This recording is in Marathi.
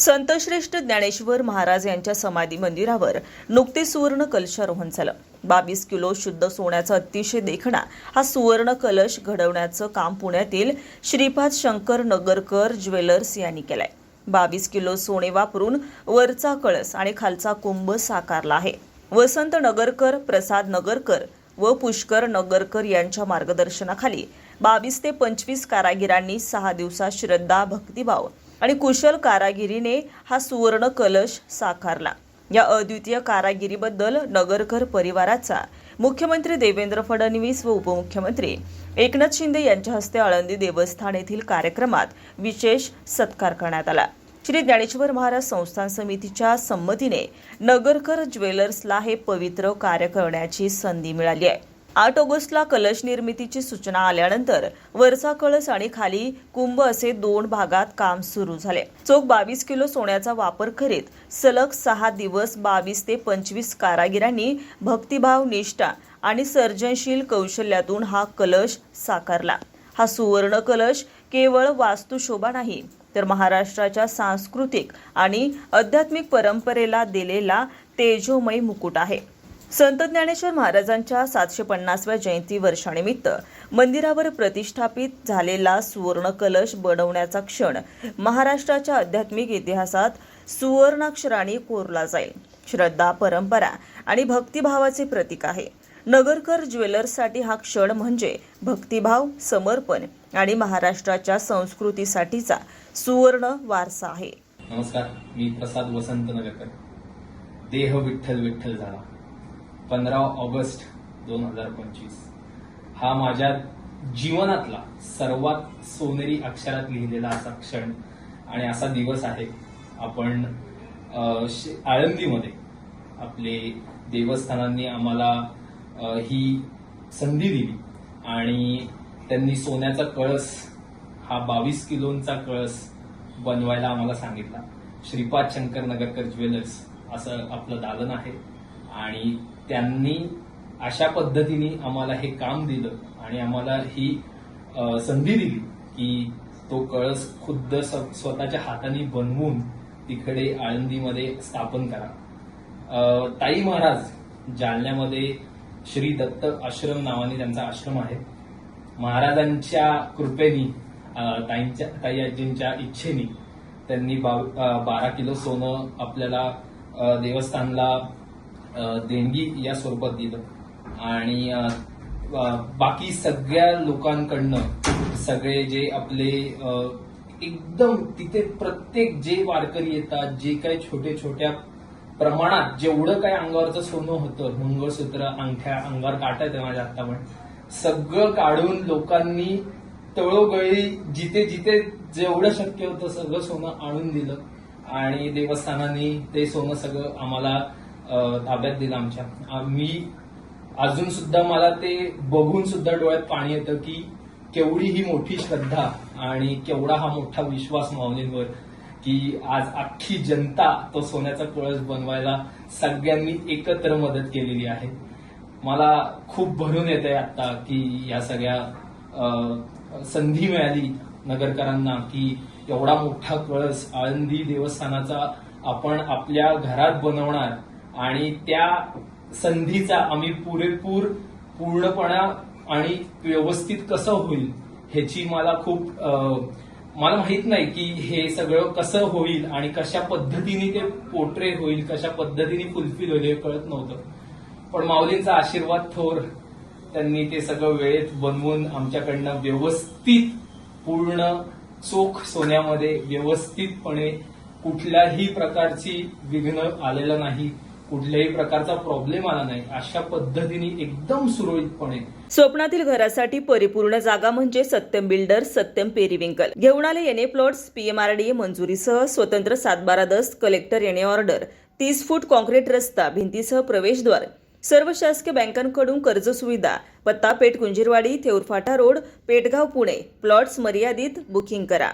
संतश्रेष्ठ ज्ञानेश्वर महाराज यांच्या समाधी मंदिरावर नुकतेच सुवर्ण कलशारोहण झालं. बावीस किलो शुद्ध सोन्याचा अतिशय देखणा हा सुवर्ण कलश घडवण्याचं काम पुण्यातील श्रीपाद शंकर नगरकर ज्वेलर्स यांनी केलंय. बावीस किलो सोने वापरून वरचा कळस आणि खालचा कुंभ साकारला आहे. वसंत नगरकर प्रसाद नगरकर व पुष्कर नगरकर यांच्या मार्गदर्शनाखाली बावीस ते पंचवीस कारागिरांनी सहा दिवसात श्रद्धा भक्तिभाव आणि कुशल कारागिरीने हा सुवर्ण कलश साकारला. या अद्वितीय कारागिरीबद्दल नगरकर परिवाराचा मुख्यमंत्री देवेंद्र फडणवीस व उपमुख्यमंत्री एकनाथ शिंदे यांच्या हस्ते आळंदी देवस्थान येथील कार्यक्रमात विशेष सत्कार करण्यात आला. श्री ज्ञानेश्वर महाराज संस्थान समितीच्या संमतीने नगरकर ज्वेलर्सला हे पवित्र कार्य करण्याची संधी मिळाली आहे. आठ ऑगस्टला कलश निर्मितीची सूचना आल्यानंतर वरचा कळस आणि खाली कुंभ असे दोन भागात काम सुरू झाले. चोख बावीस किलो सोन्याचा वापर करीत सलग सहा दिवस बावीस ते पंचवीस कारागिरांनी भक्तिभाव निष्ठा आणि सर्जनशील कौशल्यातून हा कलश साकारला. हा सुवर्ण कलश केवळ वास्तुशोभा नाही तर महाराष्ट्राच्या सांस्कृतिक आणि आध्यात्मिक परंपरेला दिलेला तेजोमय मुकुट आहे. संत ज्ञानेश्वर महाराजांच्या सातशे पन्नासव्या जयंती वर्षानिमित्त मंदिरावर प्रतिष्ठापित झालेला सुवर्ण कलश बनवण्याचा क्षण महाराष्ट्राच्या आध्यात्मिक इतिहासात सुवर्णाक्षराने कोरला जाईल. श्रद्धा परंपरा आणि भक्तिभावाचे प्रतीक आहे. नगरकर ज्वेलर्ससाठी हा क्षण म्हणजे भक्तिभाव समर्पण आणि महाराष्ट्राच्या संस्कृतीसाठीचा सुवर्ण वारसा आहे. नमस्कार मी प्रसाद वसंत नगरकर. देह विठ्ठल विठ्ठल झाला. पंधरा ऑगस्ट दोन हजार पंचवीस. हा माझ्या जीवनातला सर्वात सोनेरी अक्षरात लिहिलेला असा क्षण आणि असा दिवस आहे. आपण श- आळंदीमध्ये आपले देवस्थानांनी आम्हाला ही संधी दिली आणि त्यांनी सोन्याचा कळस हा बावीस किलोचा कळस बनवायला आम्हाला सांगितला. श्रीपाद शंकर नगरकर ज्वेलर्स असं आपलं दालन आहे. आणि त्यांनी अशा पद्धतीने आम्हाला हे काम दिलं आणि आम्हाला ही संधी दिली की तो कळस खुद्द स- स्वतःच्या हाताने बनवून तिकडे आळंदीमध्ये स्थापन करा. ताई महाराज जालन्यामध्ये श्री दत्त आश्रम नावाने त्यांचा आश्रम आहे. महाराजांच्या कृपेनी ताईंच्या ताई आजींच्या इच्छेनी त्यांनी बारा किलो सोनं आपल्याला देवस्थानला देणगी या स्वरूपात दिलं. आणि बाकी सगळ्या लोकांकडनं सगळे जे आपले एकदम तिथे प्रत्येक जे वारकरी येतात जे काही छोटे छोट्या प्रमाणात जेवढं काय अंगावरचं सोनं होतं मंगळसूत्र अंगठ्या अंगावर काटा आहे माझ्या आता पण सगळं काढून लोकांनी तळोगळी जिथे जिथे जेवढं शक्य होतं सगळं सोनं आणून दिलं. आणि देवस्थानाने ते सोनं सगळं आम्हाला ताब्यात दिलं आमच्या. मी अजून सुद्धा मला ते बघून सुद्धा डोळ्यात पाणी येतं की केवढी ही मोठी श्रद्धा आणि केवढा हा मोठा विश्वास माऊलींवर की आज अख्खी जनता तो सोन्याचा कळस बनवायला सगळ्यांनी एकत्र मदत केलेली आहे. मला खूप भरून येत आहे आता की या सगळ्या संधी मिळाली नगरकरांना की एवढा मोठा कळस आळंदी देवस्थानाचा आपण आपल्या घरात बनवणार आणि त्या संधीचा आम्ही पुरेपूर पूर्णपणा आणि व्यवस्थित कसं होईल ह्याची मला खूप मला माहीत नाही की हे सगळं कसं होईल आणि कशा पद्धतीने ते पोर्ट्रे होईल कशा पद्धतीने फुलफिल होईल हे कळत नव्हतं. पण माऊलींचा आशीर्वाद थोर त्यांनी ते सगळं वेळेत बनवून आमच्याकडनं व्यवस्थित पूर्ण चोख सोन्यामध्ये व्यवस्थितपणे कुठल्याही प्रकारची विघ्न आलेलं नाही. कुठल्याही प्रकारचा प्रॉब्लेम आला नाही. अशा पद्धतीने एकदम सुरळीतपणे स्वप्नातील घरासाठी परिपूर्ण जागा म्हणजे सत्यम बिल्डर सत्यम पेरिविंकल. घेऊन आले एनए प्लॉट्स पीएमआरडीए मंजुरीसह स्वतंत्र सातबारा दस्त कलेक्टर येणे ऑर्डर तीस फूट कॉन्क्रीट रस्ता भिंतीसह प्रवेशद्वार. सर्व शासकीय बँकांकडून कर्ज सुविधा पत्ता पेठ कुंजीरवाडी थेऊरफाटा रोड पेटगाव पुणे. प्लॉट्स मर्यादित बुकिंग करा.